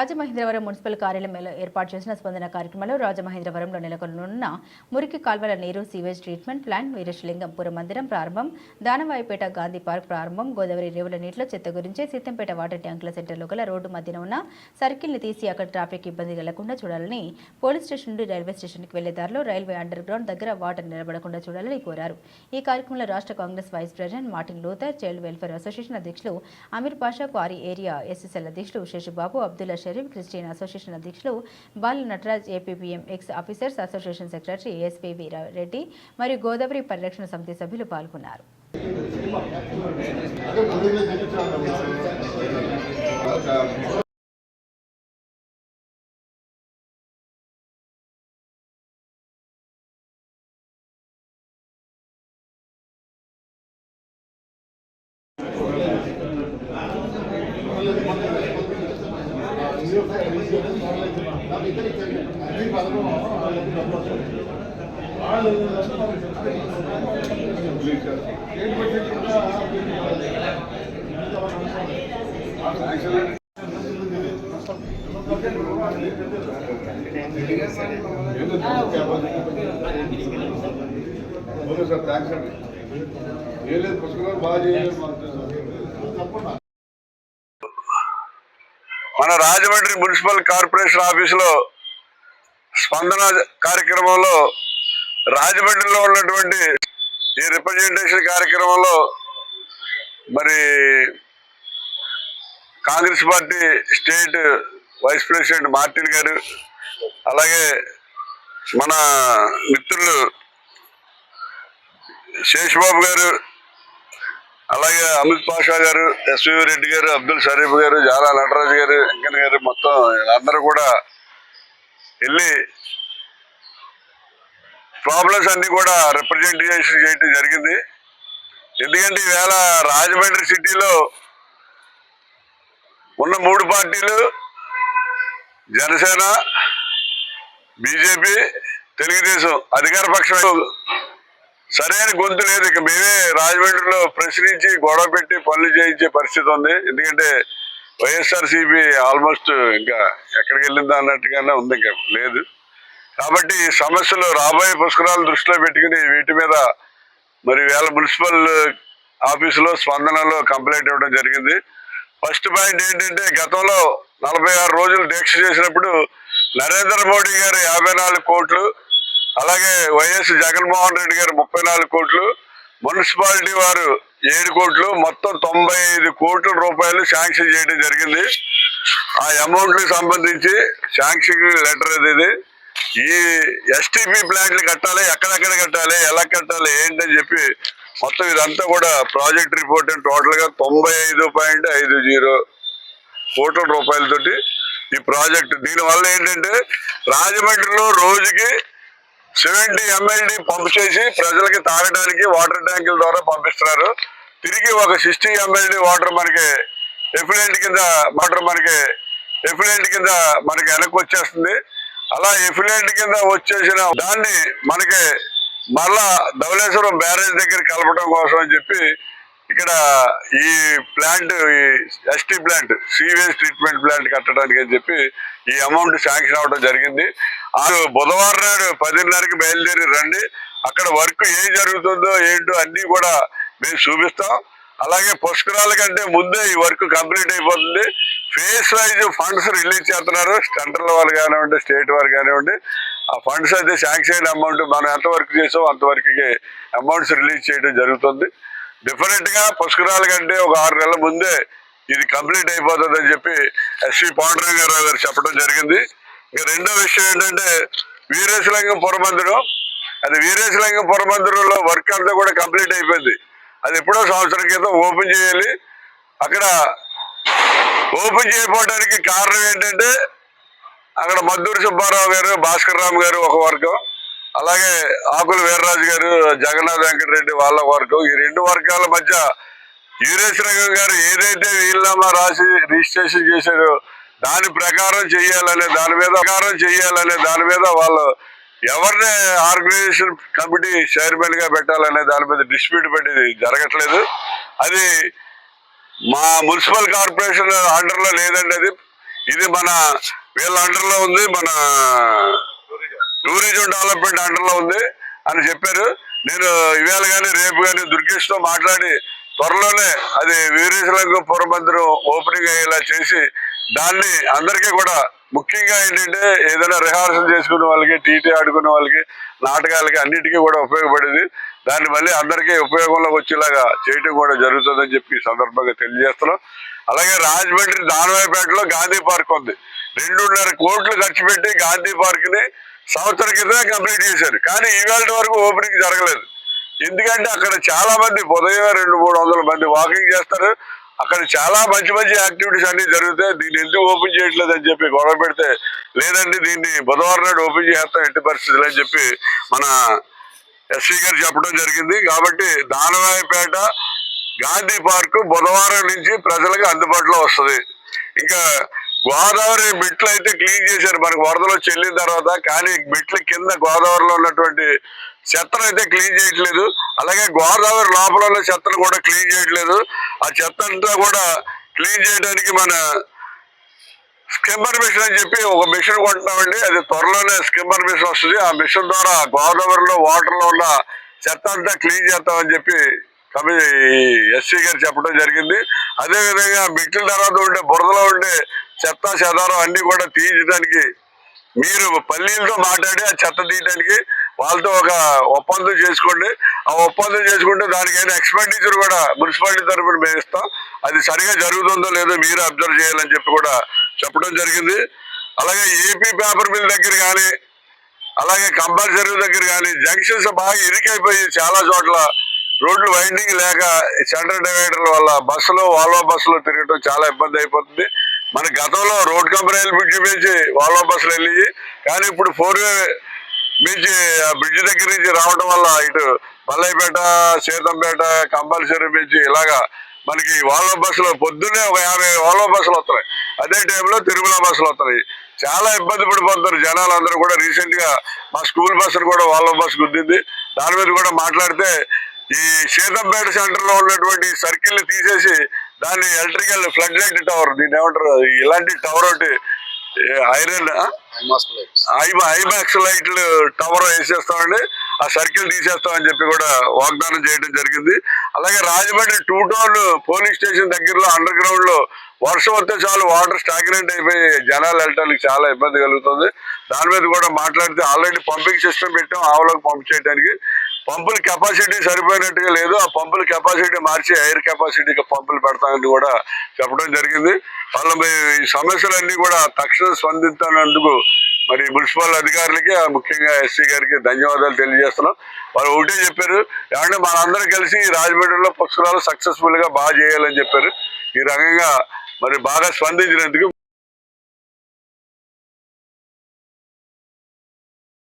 Rajamahendravaram municipal కార్యాలయంలో ఏర్పాటు చేసిన స్పందన కార్యక్రమంలో రాజమహేంద్రవరంలో నెలకొనున్న మురికి కాల్వల నీరు సీవేజ్ ట్రీట్మెంట్ ప్లాంట్ వీరేశలింగంపుర మందిరం ప్రారంభం దానవాయిపేట గాంధీ పార్క్ ప్రారంభం గోదావరి రేవుల నీటిలో చెత్త గురించి సీతంపేట వాటర్ ట్యాంకుల సెంటర్లో గల రోడ్డు మధ్యన ఉన్న సర్కిల్ని తీసి అక్కడ ట్రాఫిక్ ఇబ్బంది కలగకుండా చూడాలని పోలీస్ స్టేషన్ నుండి రైల్వే స్టేషన్కి వెళ్ళే దారిలో రైల్వే అండర్ గ్రౌండ్ దగ్గర వాటర్ నిలబడకుండా చూడాలని కోరారు. ఈ కార్యక్రమంలో రాష్ట్ర Congress vice president Martin Luther child welfare association అధ్యక్షులు Amir Pasha quarry area SSL అధ్యక్షులు శేషుబాబు అబ్దుల్లా షరీఫ్ క్రిస్టియన్ అసోసియేషన్ అధ్యక్షులు Bala Nataraj APPM ex officers association secretary SP Reddy మరియు గోదావరి పరిరక్షణ సమితి సభ్యులు పాల్గొన్నారు. సార్ థ్యాంక్స్ అండి ఏం లేదు పుస్తకాలు బాగా చేయలేదు మన రాజమండ్రి మున్సిపల్ కార్పొరేషన్ ఆఫీసులో స్పందన కార్యక్రమంలో రాజమండ్రిలో ఉన్నటువంటి ఈ రిప్రజెంటేషన్ కార్యక్రమంలో మరి Congress party state vice president Martin గారు అలాగే మన మిత్రులు శేషబాబు గారు అలాగే అమిత్ పాషా గారు ఎస్వి రెడ్డి గారు అబ్దుల్ షరీఫ్ గారు జాలా నటరాజు గారు వెంకన్న గారు మొత్తం అందరూ కూడా వెళ్ళి ప్రాబ్లమ్స్ అన్ని కూడా రిప్రజెంటేషన్ చేయడం జరిగింది. ఎందుకంటే ఈవేళ రాజమండ్రి సిటీలో ఉన్న మూడు పార్టీలు జనసేన బీజేపీ తెలుగుదేశం అధికార పక్షం సరైన గొంతు లేదు. ఇక మేమే రాజమండ్రిలో ప్రశ్నించి గొడవ పెట్టి పనులు చేయించే పరిస్థితి ఉంది. ఎందుకంటే వైఎస్ఆర్సీపీ ఆల్మోస్ట్ ఇంకా ఎక్కడికి వెళ్ళిందా అన్నట్టుగానే ఉంది ఇంకా లేదు. కాబట్టి ఈ సమస్యలు రాబోయే పుష్కరాలు దృష్టిలో పెట్టుకుని వీటి మీద మరి వేళ మున్సిపల్ ఆఫీసులో స్పందనలో కంప్లైంట్ ఇవ్వడం జరిగింది. ఫస్ట్ పాయింట్ ఏంటంటే గతంలో నలభై ఆరు రోజులు దీక్ష చేసినప్పుడు నరేంద్ర మోడీ గారు యాభై నాలుగు కోట్లు అలాగే వైఎస్ జగన్మోహన్ రెడ్డి గారు ముప్పై నాలుగు కోట్లు మున్సిపాలిటీ వారు ఏడు కోట్లు మొత్తం తొంభై ఐదు కోట్ల రూపాయలు శాంక్షన్ చేయడం జరిగింది. ఆ అమౌంట్కి సంబంధించి శాంక్షన్ లెటర్ అది ఇది. ఈ ఎస్టీపీ ప్లాంట్లు కట్టాలి ఎక్కడెక్కడ కట్టాలి ఎలా కట్టాలి ఏంటని చెప్పి మొత్తం ఇదంతా కూడా ప్రాజెక్ట్ రిపోర్ట్ టోటల్గా తొంభై ఐదు పాయింట్ ఐదు జీరో కోట్ల రూపాయలతోటి ఈ ప్రాజెక్ట్ దీనివల్ల ఏంటంటే రాజమండ్రిలో రోజుకి సెవెంటీ ఎంఎల్డి పంప్ చేసి ప్రజలకి తాగడానికి వాటర్ ట్యాంకుల ద్వారా పంపిస్తున్నారు. తిరిగి ఒక సిక్స్టీ ఎంఎల్డి వాటర్ మనకి ఎఫిలెంట్ కింద వాటర్ మనకి ఎఫిలెంట్ కింద మనకి వెనక్కి వచ్చేస్తుంది. అలా ఎఫిలెంట్ కింద వచ్చేసిన దాన్ని మనకి మళ్ళా ధవళేశ్వరం బ్యారేజ్ దగ్గర కలపడం కోసం అని చెప్పి ఇక్కడ ఈ ప్లాంట్ ఈ ST plant sewage treatment plant కట్టడానికి అని చెప్పి ఈ అమౌంట్ శాంక్షన్ అవ్వడం జరిగింది. బుధవారం నాడు పదిన్నరకి బయలుదేరి రండి. అక్కడ వర్క్ ఏం జరుగుతుందో ఏంటో అన్నీ కూడా మేము చూపిస్తాం. అలాగే పుష్కరాల కంటే ముందే ఈ వర్క్ కంప్లీట్ అయిపోతుంది. ఫేస్ వైజ్ ఫండ్స్ రిలీజ్ చేస్తున్నారు. సెంట్రల్ వాళ్ళు కానివ్వండి స్టేట్ వారు కానివ్వండి. ఆ ఫండ్స్ అయితే శాంక్షన్ అమౌంట్ మనం ఎంత వర్క్ చేసాం అంతవరకు అమౌంట్స్ రిలీజ్ చేయడం జరుగుతుంది. డిఫరెంట్గా పుష్కరాల కంటే ఒక ఆరు నెలల ముందే ఇది కంప్లీట్ అయిపోతుంది అని చెప్పి ఎస్వి పాండరంగారావు గారు చెప్పడం జరిగింది. ఇంకా రెండో విషయం ఏంటంటే వీరేశలింగం పురమందిరం. అది వీరేశలింగం పురమందిరంలో వర్క్ అంతా కూడా కంప్లీట్ అయిపోయింది. అది ఎప్పుడో సంవత్సరం క్రితం ఓపెన్ చేయాలి. అక్కడ ఓపెన్ చేయకపోవడానికి కారణం ఏంటంటే అక్కడ మద్దూరి సుబ్బారావు గారు భాస్కర్ రామ్ గారు ఒక వర్గం. అలాగే ఆకుల వీర్రాజు గారు జగన్నాథ్ వెంకటరెడ్డి వాళ్ళ వర్గం. ఈ రెండు వర్గాల మధ్య రంగం గారు ఏదైతే వీలునామా రాసి రిజిస్ట్రేషన్ చేశారో దాని ప్రకారం చెయ్యాలనే దాని మీద ప్రకారం చెయ్యాలనే దాని మీద వాళ్ళు ఎవరిని ఆర్గనైజేషన్ కమిటీ చైర్మన్గా పెట్టాలనే దాని మీద డిస్ప్యూట్ పెట్టేది జరగట్లేదు. అది మా మున్సిపల్ కార్పొరేషన్ అండర్లో లేదండి అది. ఇది మన వీళ్ళ అండర్లో ఉంది మన టూరిజం డెవలప్మెంట్ అండర్లో ఉంది అని చెప్పారు. నేను ఇవాళ కానీ రేపు కానీ దుర్గేష్తో మాట్లాడి త్వరలోనే అది వీరేశలింగపురం పురమందిరం ఓపెనింగ్ అయ్యేలా చేసి దాన్ని అందరికీ కూడా ముఖ్యంగా ఏంటంటే ఏదైనా రిహార్సల్ చేసుకునే వాళ్ళకి టీటీ ఆడుకునే వాళ్ళకి నాటకాలకి అన్నిటికీ కూడా ఉపయోగపడేది. దాన్ని మళ్ళీ అందరికీ ఉపయోగంలోకి వచ్చేలాగా చేయటం కూడా జరుగుతుందని చెప్పి ఈ సందర్భంగా తెలియజేస్తున్నాం. అలాగే రాజమండ్రి దానవాయిపేటలో గాంధీ పార్క్ ఉంది. రెండున్నర కోట్లు ఖర్చు పెట్టి గాంధీ పార్క్ని సంవత్సరం క్రితమే కంప్లీట్ చేశారు. కానీ ఈవేళ వరకు ఓపెనింగ్ జరగలేదు. ఎందుకంటే అక్కడ చాలా మంది ఉదయం రెండు మూడు వందల మంది వాకింగ్ చేస్తారు. అక్కడ చాలా మంచి మంచి యాక్టివిటీస్ అన్ని జరుగుతాయి. దీన్ని ఎందుకు ఓపెన్ చేయట్లేదు అని చెప్పి గొడవ పెడితే లేదండి దీన్ని బుధవారం నాడు ఓపెన్ చేస్తాం ఎట్టి పరిస్థితులు అని చెప్పి మన ఎస్సీ గారు చెప్పడం జరిగింది. కాబట్టి దానవాయపేట గాంధీ పార్క్ బుధవారం నుంచి ప్రజలకు అందుబాటులో వస్తుంది. ఇంకా గోదావరి మిట్లు అయితే క్లీన్ చేశారు. మనకు వరదలో చెల్లిన తర్వాత కానీ మెట్ల కింద గోదావరిలో ఉన్నటువంటి చెత్తను అయితే క్లీన్ చేయట్లేదు. అలాగే గోదావరి లోపల ఉన్న చెత్తను కూడా క్లీన్ చేయట్లేదు. ఆ చెత్త అంతా కూడా క్లీన్ చేయడానికి మన స్కిమ్మర్ మిషన్ అని చెప్పి ఒక మిషన్ కొంటున్నామండి. అది త్వరలోనే స్కిమ్మర్ మిషన్ వస్తుంది. ఆ మిషన్ ద్వారా గోదావరిలో వాటర్లో ఉన్న చెత్త అంతా క్లీన్ చేస్తామని చెప్పి కమి ఎస్సీ గారు చెప్పడం జరిగింది. అదేవిధంగా మిట్టిన తర్వాత ఉండే బురదలో ఉండే చెత్త చెదారం అన్నీ కూడా తీయించడానికి మీరు పల్లీలతో మాట్లాడి ఆ చెత్త తీయడానికి వాళ్ళతో ఒక ఒప్పందం చేసుకోండి. ఆ ఒప్పందం చేసుకుంటే దానికైనా ఎక్స్పెండిచర్ కూడా మున్సిపాలిటీ తరఫున మేము ఇస్తాం. అది సరిగా జరుగుతుందో లేదో మీరు అబ్జర్వ్ చేయాలని చెప్పి కూడా చెప్పడం జరిగింది. అలాగే ఏపీ పేపర్ మిల్ దగ్గర కానీ అలాగే కంపల్సరీ దగ్గర కానీ జంక్షన్స్ బాగా ఇరికైపోయి చాలా చోట్ల రోడ్లు వైండింగ్ లేక సెంటర్ డివైడర్ల వల్ల బస్సులో వాల్వో బస్సులో తిరగటం చాలా ఇబ్బంది అయిపోతుంది. మన గతంలో రోడ్ కంపెనీలు బ్రిడ్జ్ నుంచి వాల్వో బస్సులు వెళ్ళి కానీ ఇప్పుడు ఫోర్ వే బ్రిడ్జ్ బ్రిడ్జ్ దగ్గర నుంచి రావడం వల్ల ఇటు మల్లైపేట సీతంపేట కంపల్సరీ బ్రిడ్జ్ ఇలాగా మనకి వాల్వో బస్సులు పొద్దున్నే ఒక యాభై వాల్వో బస్సులు వస్తున్నాయి. అదే టైంలో తిరుమల బస్సులు వస్తున్నాయి. చాలా ఇబ్బంది పడిపోతున్నారు జనాలు అందరూ కూడా. రీసెంట్గా మా స్కూల్ బస్సును కూడా వాల్వో బస్సు గుద్దింది. దాని మీద కూడా మాట్లాడితే ఈ సీతంపేట సెంటర్లో ఉన్నటువంటి సర్కిల్ తీసేసి దాన్ని ఎలక్ట్రికల్ ఫ్లడ్ లైట్ టవర్ దీన్ని ఏమంటారు? ఇలాంటి టవర్ ఒకటి ఐరన్ ఐబా ఐమాక్స్ లైట్లు టవర్ వేసేస్తామండి. ఆ సర్కిల్ తీసేస్తామని చెప్పి కూడా వాగ్దానం చేయడం జరిగింది. అలాగే Rajahmundry two town police station దగ్గరలో అండర్ గ్రౌండ్లో వర్షం వస్తే చాలు వాటర్ స్టాగ్నెంట్ అయిపోయి జనాలు వెళ్ళటానికి చాలా ఇబ్బంది కలుగుతుంది. దాని మీద కూడా మాట్లాడితే ఆల్రెడీ పంపింగ్ సిస్టమ్ పెట్టాం ఆవులకు పంప్ చేయడానికి పంపుల కెపాసిటీ సరిపోయినట్టుగా లేదు. ఆ పంపుల కెపాసిటీ మార్చి ఎయిర్ కెపాసిటీకి పంపులు పెడతామని కూడా చెప్పడం జరిగింది. వాళ్ళ ఈ సమస్యలన్నీ కూడా తక్షణ స్పందిస్తున్నందుకు మరి మున్సిపల్ అధికారులకి ముఖ్యంగా ఎస్సీ గారికి ధన్యవాదాలు తెలియజేస్తున్నాం. వాళ్ళు ఒకటే చెప్పారు ఏమంటే మనందరం కలిసి రాజమండ్రిలో పుస్తకాలు సక్సెస్ఫుల్గా బాగా చేయాలని చెప్పారు. ఈ రకంగా మరి బాగా స్పందించినందుకు